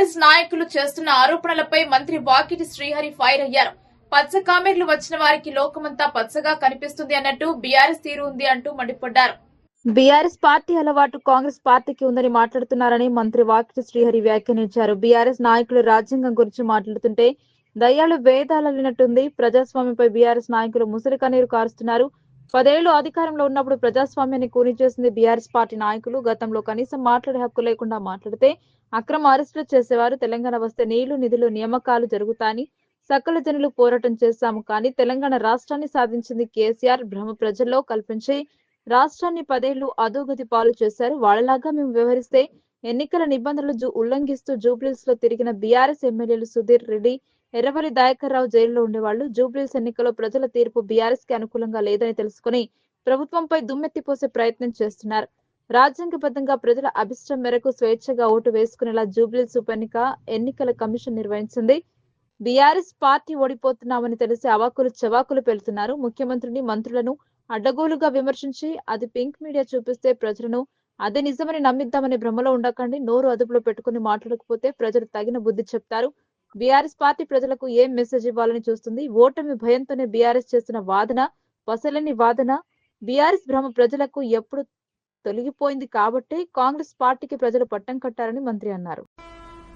కాంగ్రెస్ నాయకులు చేస్తున్న ఆరోపణలపై మంత్రి వాకిటి శ్రీహరి ఫైర్ అయ్యారు. పచ్చ కామెంట్లు వచ్చిన వారికి లోకమంతా పచ్చగా కనిపిస్తుంది అన్నట్టు బీఆర్ఎస్ తీరు ఉంది అంటూ మండిపడ్డారు. బీఆర్ఎస్ పార్టీ అలవాటు కాంగ్రెస్ పార్టీకి ఉందని మాట్లాడుతున్నారని మంత్రి వాకిటి శ్రీహరి వ్యాఖ్యానించారు. బీఆర్ఎస్ నాయకులు రాజ్యాంగం గురించి మాట్లాడుతుంటే దయ్యాలు వేదాలన్నట్టుంది ప్రజాస్వామ్యంపై బీఆర్ఎస్ నాయకులు ముసలి కన్నీరు కారుస్తున్నారు. పదేళ్ళు అధికారంలో ఉన్నప్పుడు ప్రజాస్వామ్యాన్ని కూని చేసింది బీఆర్ఎస్ పార్టీ నాయకులు. గతంలో కనీసం మాట్లాడే హక్కు లేకుండా మాట్లాడితే అక్రమ అరెస్టులు చేసేవారు. తెలంగాణ వస్తే నీళ్ళు నిధులు నియామకాలు జరుగుతాయని సకల జనులు పోరాటం చేశాము. కానీ తెలంగాణ రాష్ట్రాన్ని సాధించింది కేసీఆర్. భ్రమ ప్రజల్లో కల్పించి రాష్ట్రాన్ని పదేళ్ళు అధోగతి పాలు చేశారు. వాళ్ళలాగా మేము వ్యవహరిస్తే ఎన్నికల నిబంధనలు ఉల్లంఘిస్తూ జూబ్లీస్లో తిరిగిన బీఆర్ఎస్ ఎమ్మెల్యేలు సుధీర్ రెడ్డి ఎర్రవల్లి దయాకర్ రావు జైల్లో ఉండేవాళ్ళు జూబ్లీస్ ఎన్నికల్లో ప్రజల తీర్పు బీఆర్ఎస్కి అనుకూలంగా లేదని తెలుసుకుని ప్రభుత్వంపై దుమ్మెత్తిపోసే ప్రయత్నం చేస్తున్నారు. రాజ్యాంగబద్ధంగా ప్రజల అభిష్టం మేరకు స్వేచ్ఛగా ఓటు వేసుకునేలా జూబ్లీస్ ఉప ఎన్నికల కమిషన్ నిర్వహించింది. బీఆర్ఎస్ పార్టీ ఓడిపోతున్నామని తెలిసి అవాకులు చవాకులు పెళ్తున్నారు. ముఖ్యమంత్రిని మంత్రులను అడ్డగోలుగా విమర్శించి అది పింక్ మీడియా చూపిస్తే ప్రజలను అది నిజమని నమ్మిద్దామని భ్రమలో ఉండకండి. నోరు అదుపులో పెట్టుకుని మాట్లాడకపోతే ప్రజలు తగిన బుద్ధి చెప్తారు. బీఆర్ఎస్ పార్టీ ప్రజలకు ఏం మెసేజ్ ఇవ్వాలని చూస్తుంది? ఓటమి భయంతోనే బీఆర్ఎస్ చేస్తున్న వాదన పసలేని వాదన. బీఆర్ఎస్ భ్రమ ప్రజలకు ఎప్పుడు తొలగిపోయింది కాబట్టి కాంగ్రెస్ పార్టీకి ప్రజలు పట్టం కట్టారని మంత్రి అన్నారు.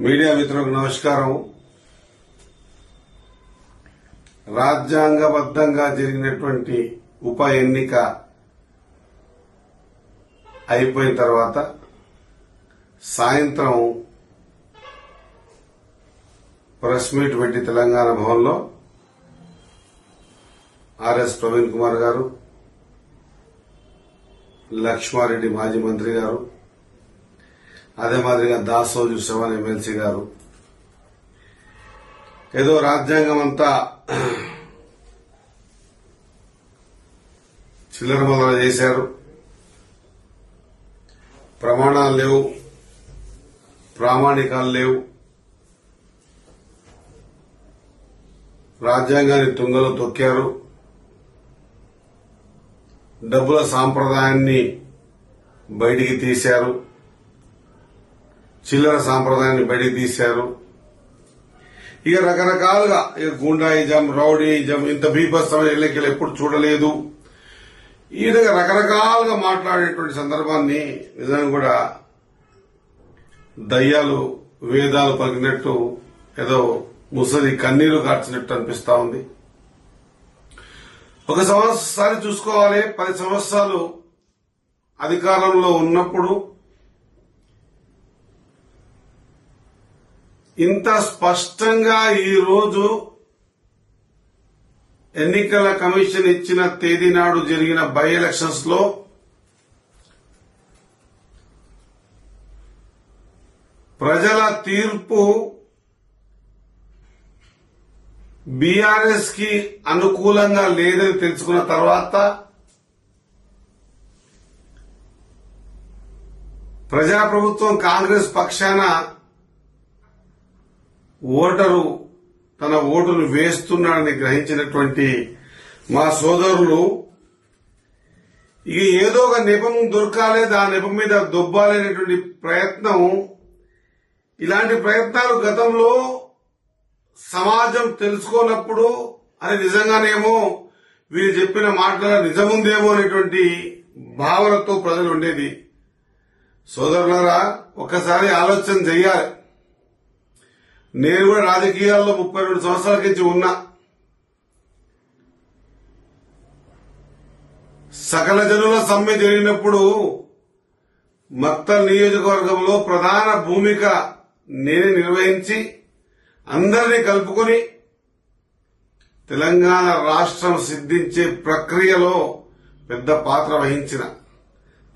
మీడియా మిత్రులకు నమస్కారం. రాజ్యాంగబద్ధంగా జరిగినటువంటి ఉప ఎన్నిక అయిపోయిన తర్వాత సాయంత్రం ప్రెస్ మీట్ పెట్టి తెలంగాణ భవన్లో ఆర్ఎస్ ప్రవీణ్ కుమార్ గారు లక్ష్మారెడ్డి మాజీ మంత్రి గారు అదే మాదిరిగా దాసోజు శవన్ ఎమ్మెల్సీ గారు. ఏదో రాజ్యాంగం అంతా చిల్లర మొదల చేశారు. ప్రమాణాలు లేవు. ప్రామాణికాలు లేవు. రాజ్యాంగాన్ని తుంగలో తొక్కారు. డబ్బుల సాంప్రదాయాన్ని బయటికి తీశారు. చిల్లర సాంప్రదాయాన్ని బయటికి తీశారు. ఇక రకరకాలుగా ఇక గుండాయిజం రౌడీయిజం ఇంత బీభత్సమైన ఎన్నికలు ఎప్పుడు చూడలేదు. ఈ విధంగా రకరకాలుగా మాట్లాడేటువంటి సందర్భాన్ని నిజంగా కూడా దయ్యాలు వేదాలు పలికినట్టు ఏదో ముసలి కన్నీరు కార్చినట్టు అనిపిస్తా ఉంది. ఒక సంవత్సరాన్ని చూసుకోవాలి. పది సంవత్సరాలు అధికారంలో ఉన్నప్పుడు ఇంత స్పష్టంగా ఈరోజు ఎన్నికల కమిషన్ ఇచ్చిన తేదీ నాడు జరిగిన బై ఎలక్షన్స్లో ప్రజల తీర్పు బీఆర్ఎస్కి అనుకూలంగా లేదని తెలుసుకున్న తర్వాత ప్రజాప్రభుత్వం కాంగ్రెస్ పక్షాన ఓటరు తన ఓటును వేస్తున్నాడని గ్రహించినటువంటి మా సోదరులు ఇక ఏదో ఒక నెపం దొరకాలే ఆ నెపం మీద దొబ్బాలనేటువంటి ప్రయత్నం ఇలాంటి ప్రయత్నాలు గతంలో సమాజం తెలుసుకోనప్పుడు అది నిజంగానేమో వీరు చెప్పిన మాటల నిజముందేమో అనేటువంటి భావనతో ప్రజలు ఉండేది. సోదరులరా ఒక్కసారి ఆలోచన చెయ్యాలి. నేను కూడా రాజకీయాల్లో ముప్పై రెండు సంవత్సరాల నుంచి ఉన్నా. సకల జనుల సమ్మె జరిగినప్పుడు మత్త నియోజకవర్గంలో ప్రధాన భూమిక నేనే నిర్వహించి అందరినీ కలుపుకొని తెలంగాణ రాష్ట్రం సిద్ధించే ప్రక్రియలో పెద్ద పాత్ర వహించిన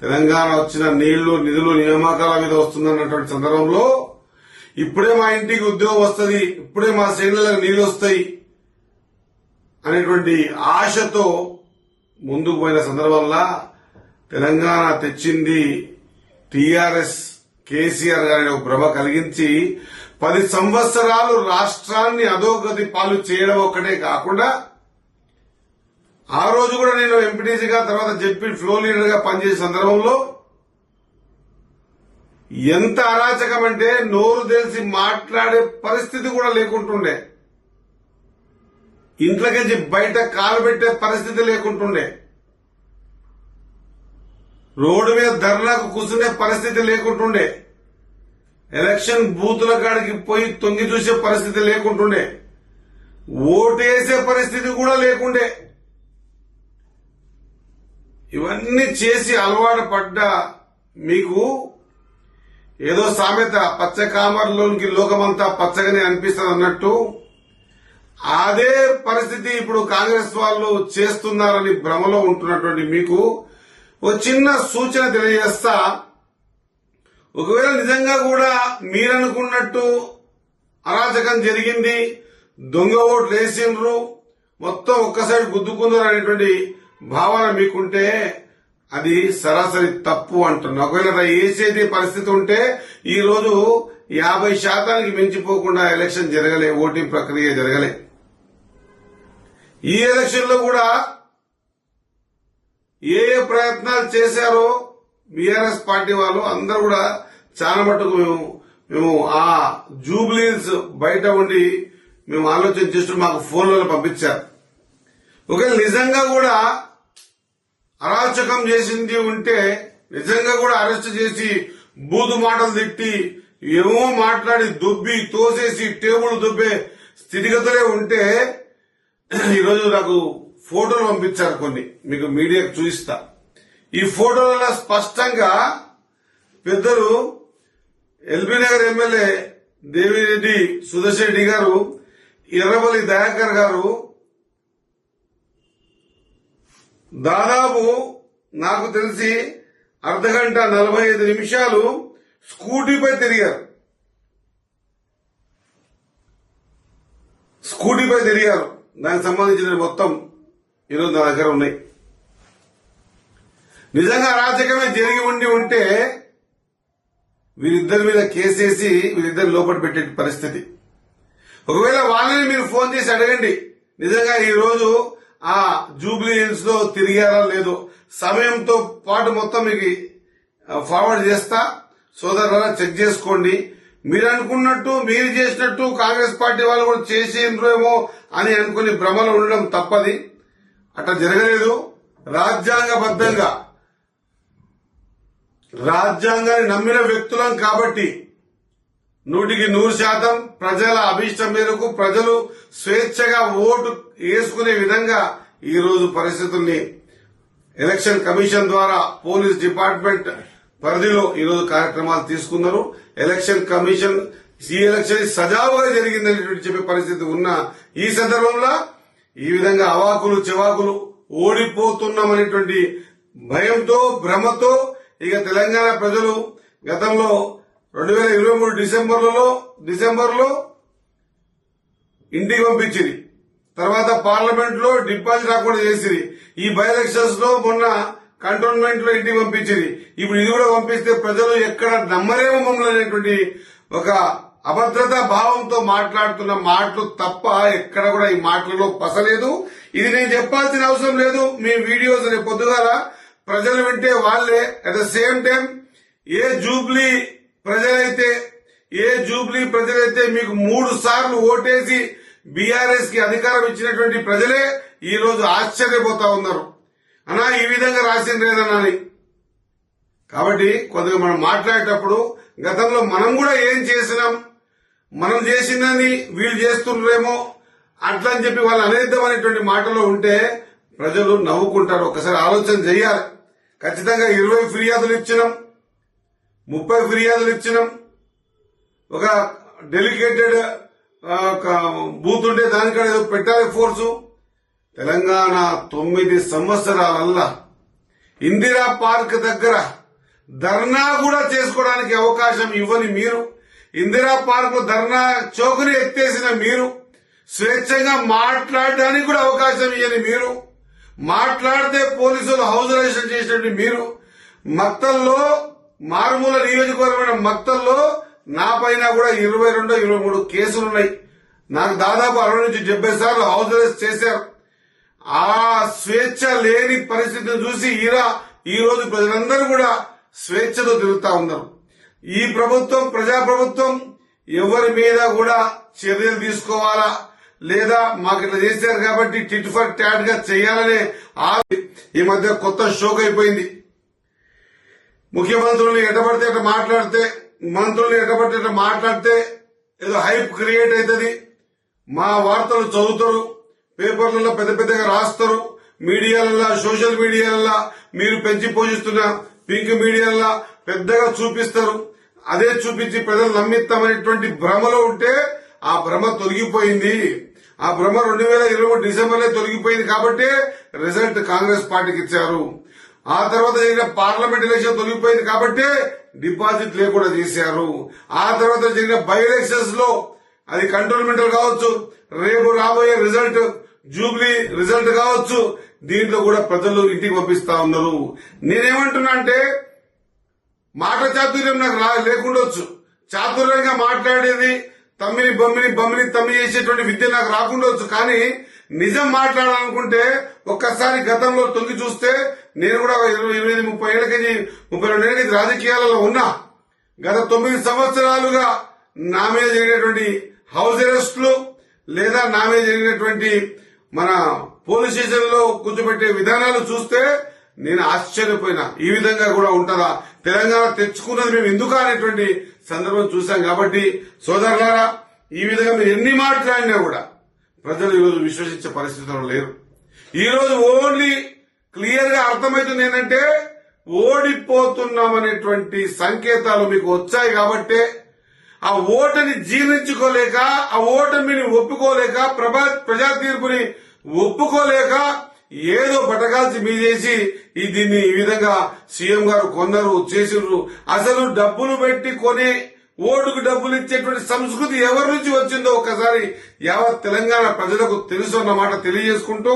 తెలంగాణ వచ్చిన నీళ్ళు నిధులు నియామకాల మీద వస్తుందన్నటువంటి సందర్భంలో ఇప్పుడే మా ఇంటికి ఉద్యోగం వస్తుంది ఇప్పుడే మా శ్రేణులకు నీళ్ళు వస్తాయి అనేటువంటి ఆశతో ముందుకు పోయిన సందర్భంలో తెలంగాణ తెచ్చింది టీఆర్ఎస్ కేసీఆర్ గారిని ఒక భ్రమ కలిగించి పది సంవత్సరాలు రాష్ట్రాన్ని అధోగతి పాలు చేయడం ఒక్కటే కాకుండా ఆ రోజు కూడా నేను ఎంపీటీసీగా తర్వాత జెడ్పీ ఫ్లో లీడర్గా పనిచేసే సందర్భంలో ఎంత అరాచకం అంటే నోరు తెలిసి మాట్లాడే పరిస్థితి కూడా లేకుంటుండే. ఇంట్లోకించి బయట కాలు పెట్టే పరిస్థితి లేకుంటుండే. రోడ్డు మీద ధరలకు కూర్చునే పరిస్థితి లేకుంటుండే. ఎలక్షన్ బూతుల కాడికి పోయి తొంగి చూసే పరిస్థితి లేకుంటుండే. ఓటేసే పరిస్థితి కూడా లేకుండే. ఇవన్నీ చేసి అలవాటు పడ్డ మీకు ఏదో సామెత పచ్చ కామర్లోనికి లోకమంతా పచ్చగానే అనిపిస్తుంది అన్నట్టు. అదే పరిస్థితి ఇప్పుడు కాంగ్రెస్ వాళ్ళు చేస్తున్నారని భ్రమలో ఉంటున్నటువంటి మీకు ఒక చిన్న సూచన తెలియజేస్తా. ఒకవేళ నిజంగా కూడా మీరనుకున్నట్టు అరాచకం జరిగింది దొంగ ఓట్లు వేసిండ్రు మొత్తం ఒక్కసారి గుద్దుకుందరు అనేటువంటి భావన మీకుంటే అది సరాసరి తప్పు అంటున్నా. ఒకవేళ వేసేది పరిస్థితి ఉంటే ఈ రోజు యాభై శాతానికి మించిపోకుండా ఎలక్షన్ జరగలే ఓటింగ్ ప్రక్రియ జరగలే. ఈ ఎలక్షన్లో కూడా ఏ ఏ ప్రయత్నాలు చేశారో బీఆర్ఎస్ పార్టీ వాళ్ళు అందరూ కూడా చాలా మటుకు మేము మేము ఆ జూబ్లీస్ బయట ఉండి మేము ఆలోచన చేస్తూ మాకు ఫోన్లలో పంపించారు. ఒకవేళ నిజంగా కూడా అరాచకం చేసింది ఉంటే నిజంగా కూడా అరెస్ట్ చేసి బూదు మాటలు తిట్టి ఏమో మాట్లాడి దుబ్బి తోసేసి టేబుల్ దుబ్బే స్థితిగతులే ఉంటే ఈరోజు నాకు ఫోటోలు పంపించారు కొన్ని. మీకు మీడియాకు చూపిస్తా. ఈ ఫోటోలలో స్పష్టంగా పెద్దలు ఎల్బీ నగర్ ఎమ్మెల్యే దేవిరెడ్డి సుదర్శెడ్డి గారు ఎర్రబలి దయాకర్ గారు దాదాపు నాకు తెలిసి అర్ధగంట నలభై ఐదు నిమిషాలు స్కూటీపై తిరిగారు. స్కూటీపై తిరిగారు. దానికి సంబంధించిన మొత్తం ఈరోజు నా దగ్గర ఉన్నాయి. నిజంగా అరాచకమే జరిగి ఉండి ఉంటే వీరిద్దరి మీద కేసేసి వీరిద్దరు లోపల పెట్టే పరిస్థితి. ఒకవేళ వాళ్ళని మీరు ఫోన్ చేసి అడగండి నిజంగా ఈ రోజు ఆ జూబ్లీ హిల్స్లో తిరిగారా లేదో సమయంతో పాటు మొత్తం మీకు ఫార్వర్డ్ చేస్తా సోదరులారా చెక్ చేసుకోండి. మీరు అనుకున్నట్టు మీరు చేసినట్టు కాంగ్రెస్ పార్టీ వాళ్ళు కూడా చేసేమో అని అనుకుని భ్రమలో ఉండడం తప్పది. అట్లా జరగలేదు. రాజ్యాంగబద్ధంగా రాజ్యాంగాన్ని నమ్మిన వ్యక్తులం కాబట్టి నూటికి నూరు శాతం ప్రజల అభిష్టం మేరకు ప్రజలు స్వేచ్ఛగా ఓటు వేసుకునే విధంగా ఈ రోజు పరిస్థితుల్ని ఎలక్షన్ కమిషన్ ద్వారా పోలీస్ డిపార్ట్మెంట్ పరిధిలో ఈ రోజు కార్యక్రమాలు తీసుకున్నారు. ఎలక్షన్ కమిషన్ ఈ ఎలక్షన్ సజావుగా జరిగిందని చెప్పే పరిస్థితి ఉన్న ఈ సందర్భంలో ఈ విధంగా అవాకులు చివాకులు ఓడిపోతున్నామనేటువంటి భయంతో భ్రమతో ఇక తెలంగాణ ప్రజలు గతంలో రెండు వేల ఇరవై మూడు డిసెంబర్లలో డిసెంబర్లో ఇంటికి పంపించింది తర్వాత పార్లమెంట్లో డిపాజిట్ రాకుండా చేసింది ఈ బై ఎలక్షన్స్లో మొన్న కంటోన్మెంట్లో ఇంటికి పంపించింది ఇప్పుడు ఇది కూడా పంపిస్తే ప్రజలు ఎక్కడ నమ్మలేము మమ్మల్ని అనేటువంటి ఒక అభద్రతా భావంతో మాట్లాడుతున్న మాటలు తప్ప ఎక్కడ కూడా ఈ మాటలలో పసలేదు. ఇది నేను చెప్పాల్సిన అవసరం లేదు. మీ వీడియోస్ రేపు పొద్దుగాల ప్రజలు వింటే వాళ్ళే. అట్ ద సేమ్ టైం ఏ జూబ్లీ ప్రజలైతే ఏ జూబ్లీ ప్రజలైతే మీకు మూడు సార్లు ఓటేసి బీఆర్ఎస్కి అధికారం ఇచ్చినటువంటి ప్రజలే ఈ రోజు ఆశ్చర్యపోతా ఉన్నారు. అనా ఈ విధంగా రాసిండ్రేదన్నాని కాబట్టి కొద్దిగా మనం మాట్లాడేటప్పుడు గతంలో మనం కూడా ఏం చేసినాం? మనం చేసిందని వీళ్ళు చేస్తుండ్రేమో అట్లా అని చెప్పి వాళ్ళు అనేద్దాం అనేటువంటి మాటలో ఉంటే ప్రజలు నవ్వుకుంటారు. ఒకసారి ఆలోచన చేయాలి. ఖచ్చితంగా ఇరవై ఫిర్యాదులు ఇచ్చినాం. ముప్పై ఫిర్యాదులు ఇచ్చినాం. ఒక డెలికేటెడ్ బూత్ ఉంటే దానికాడ ఏదో పెట్టాలి ఫోర్సు. తెలంగాణ తొమ్మిది సంవత్సరాలల్లా ఇందిరా పార్క్ దగ్గర ధర్నా కూడా చేసుకోవడానికి అవకాశం ఇవ్వని మీరు ఇందిరా పార్క్ ధర్నా చౌకని ఎత్తేసిన మీరు స్వేచ్ఛగా మాట్లాడడానికి కూడా అవకాశం ఇవ్వని మీరు మాట్లాడితే పోలీసులు హౌస్ అరెస్ట్ చేసినట్టు మీరు మక్తల్లో మారుమూల నియోజకవర్గమైన మక్తల్లో నా పైన కూడా ఇరవై రెండు ఇరవై మూడు కేసులున్నాయి. నాకు దాదాపు అరవై నుంచి డెబ్బై సార్లు హౌస్ అరెస్ట్ చేశారు. ఆ స్వేచ్ఛ లేని పరిస్థితిని చూసి ఈరా ఈ రోజు ప్రజలందరూ కూడా స్వేచ్ఛతో తిరుగుతా ఉన్నారు. ఈ ప్రభుత్వం ప్రజా ప్రభుత్వం ఎవరి మీద కూడా చర్యలు తీసుకోవాలా? లేదా మాకు ఇట్లా చేశారు కాబట్టి టిట్ ఫర్ టాట్గా చేయాలనే ఈ మధ్య కొత్త షోక్ అయిపోయింది. ముఖ్యమంత్రుల్ని ఎటబడితే అట్లా మాట్లాడితే మంత్రుల్ని ఎటబడితే అట్లా మాట్లాడితే ఏదో హైప్ క్రియేట్ అవుతుంది మా వార్తలు చదువుతారు పేపర్లలో పెద్ద పెద్దగా రాస్తారు మీడియాలలో సోషల్ మీడియాలలో మీరు పెంచి పోషిస్తున్న పింక్ మీడియాలలో పెద్దగా చూపిస్తారు. అదే చూపించి ప్రజలు నమ్మిస్తామనేటువంటి భ్రమలో ఉంటే ఆ భ్రమ తొలగిపోయింది. ఆ భ్రమ రెండు వేల ఇరవై మూడు డిసెంబర్లో తొలగిపోయింది కాబట్టి రిజల్ట్ కాంగ్రెస్ పార్టీకి ఇచ్చారు. ఆ తర్వాత జరిగిన పార్లమెంట్ ఎలక్షన్ తొలగిపోయింది కాబట్టి డిపాజిట్ లేకుండా చేశారు. ఆ తర్వాత జరిగిన బై ఎలక్షన్స్లో అది కంట్రోల్మెంటల్ కావచ్చు రేపు రాబోయే రిజల్ట్ జూబ్లీ రిజల్ట్ కావచ్చు దీంట్లో కూడా ప్రజలు ఇంటికి పంపిస్తా ఉన్నారు. నేనేమంటున్నా అంటే మాట చాతుర్యం నాకు రా లేకుండొచ్చు. చాతుర్యంగా మాట్లాడేది తమ్మిని బొమ్మిని బొమ్మిని తమ్మి చేసేటువంటి విద్య నాకు రాకుండొచ్చు కానీ నిజం మాట్లాడాలనుకుంటే ఒక్కసారి గతంలో తొంగి చూస్తే నేను కూడా ఒక ఇరవై ఇరవై ముప్పై ఏళ్ళ ముప్పై రెండు ఏళ్ళ రాజకీయాలలో ఉన్నా. గత తొమ్మిది సంవత్సరాలుగా నా మీద జరిగినటువంటి హౌస్ అరెస్టులు లేదా నా మీద జరిగినటువంటి మన పోలీస్ స్టేషన్లో కూర్చోబెట్టే విధానాలు చూస్తే నేను ఆశ్చర్యపోయినా. ఈ విధంగా కూడా ఉంటుందా? తెలంగాణ తెచ్చుకున్నది మేము ఎందుకు అనేటువంటి సందర్భం చూశాం కాబట్టి సోదరులారా ఈ విధంగా మీరు ఎన్ని మాట్లాడినా కూడా ప్రజలు ఈరోజు విశ్వసించే పరిస్థితుల్లో లేరు. ఈరోజు ఓన్లీ క్లియర్గా అర్థమవుతుంది ఏంటంటే ఓడిపోతున్నామనేటువంటి సంకేతాలు మీకు వచ్చాయి కాబట్టే ఆ ఓటని జీర్ణించుకోలేక ఆ ఓటమిని ఒప్పుకోలేక ప్రభా ప్రజా తీర్పుని ఒప్పుకోలేక ఏదో బటకాల్సి మీదేసి ఈ దీన్ని ఈ విధంగా సీఎం గారు కొన్నారు చేసిర్రు. అసలు డబ్బులు పెట్టి కొనే ఓటుకు డబ్బులు ఇచ్చేటువంటి సంస్కృతి ఎవరి నుంచి వచ్చిందో ఒకసారి యావత్ తెలంగాణ ప్రజలకు తెలుసు అన్నమాట తెలియజేసుకుంటూ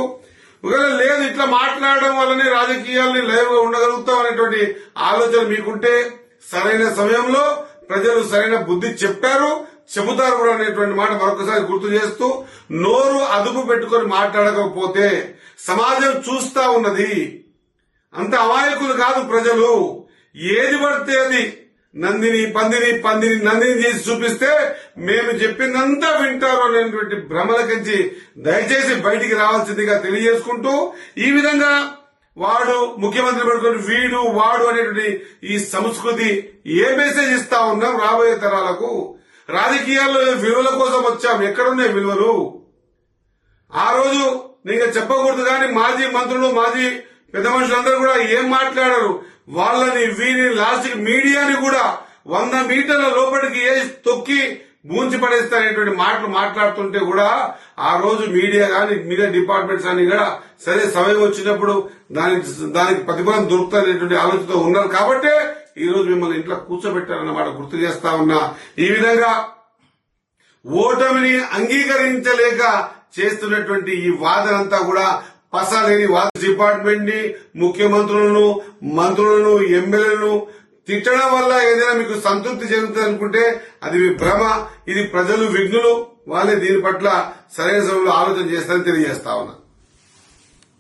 ఒకవేళ లేదు ఇట్లా మాట్లాడడం వల్లనే రాజకీయాల్ని లైవ్గా ఉండగలుగుతాం అనేటువంటి ఆలోచన మీకుంటే సరైన సమయంలో ప్రజలు సరైన బుద్ధి చెప్పారు. చెబుతారు కూడా అనేటువంటి మాట మరొకసారి గుర్తు చేస్తూ నోరు అదుపు పెట్టుకొని మాట్లాడకపోతే సమాజం చూస్తా ఉన్నది. అంత అమాయకులు కాదు ప్రజలు. ఏది పడితే అది నందిని పందిని పందిని నందిని చేసి చూపిస్తే మేము చెప్పిందంతా వింటారు అనేటువంటి భ్రమలకించి దయచేసి బయటికి రావాల్సిందిగా తెలియజేసుకుంటూ ఈ విధంగా వాడు ముఖ్యమంత్రి పెట్టుకుని వీడు వాడు అనేటువంటి ఈ సంస్కృతి ఏ మెసేజ్ ఇస్తా ఉన్నాం రాబోయే తరాలకు? రాజకీయాల్లో విలువల కోసం వచ్చాం. ఎక్కడున్నాయి విలువలు? ఆ రోజు నీకు చెప్పకూడదు కానీ మాజీ మంత్రులు మాజీ పెద్ద మనుషులందరూ కూడా ఏం మాట్లాడారు? వాళ్ళని వీని లాస్ట్ మీడియాని కూడా వంద మీటర్ల లోపలికి ఏ తొక్కి బూంచి పడేస్తారనేటువంటి మాటలు మాట్లాడుతుంటే కూడా ఆ రోజు మీడియా కానీ మీడియా డిపార్ట్మెంట్స్ అని కూడా సరే సమయం వచ్చినప్పుడు దానికి దానికి ప్రతిఫలం దొరుకుతారనేటువంటి ఆలోచనతో ఉన్నారు. కాబట్టే ఈ రోజు మిమ్మల్ని ఇంట్లో కూర్చోబెట్టారన్నమాట గుర్తు చేస్తా ఉన్నా. ఈ విధంగా ఓటమిని అంగీకరించలేక చేస్తున్నటువంటి ఈ వాదనంతా కూడా పసలేని వాద డిపార్ట్మెంట్ని ముఖ్యమంత్రులను మంత్రులను ఎమ్మెల్యేలను తిట్టడం వల్ల ఏదైనా మీకు సంతృప్తి చెందుతుంది అనుకుంటే అది మీ భ్రమ ఇది ప్రజలు విఘ్నులు వాళ్ళే దీని పట్ల సరైన సమయంలో ఆలోచన చేస్తారని తెలియజేస్తా ఉన్నా.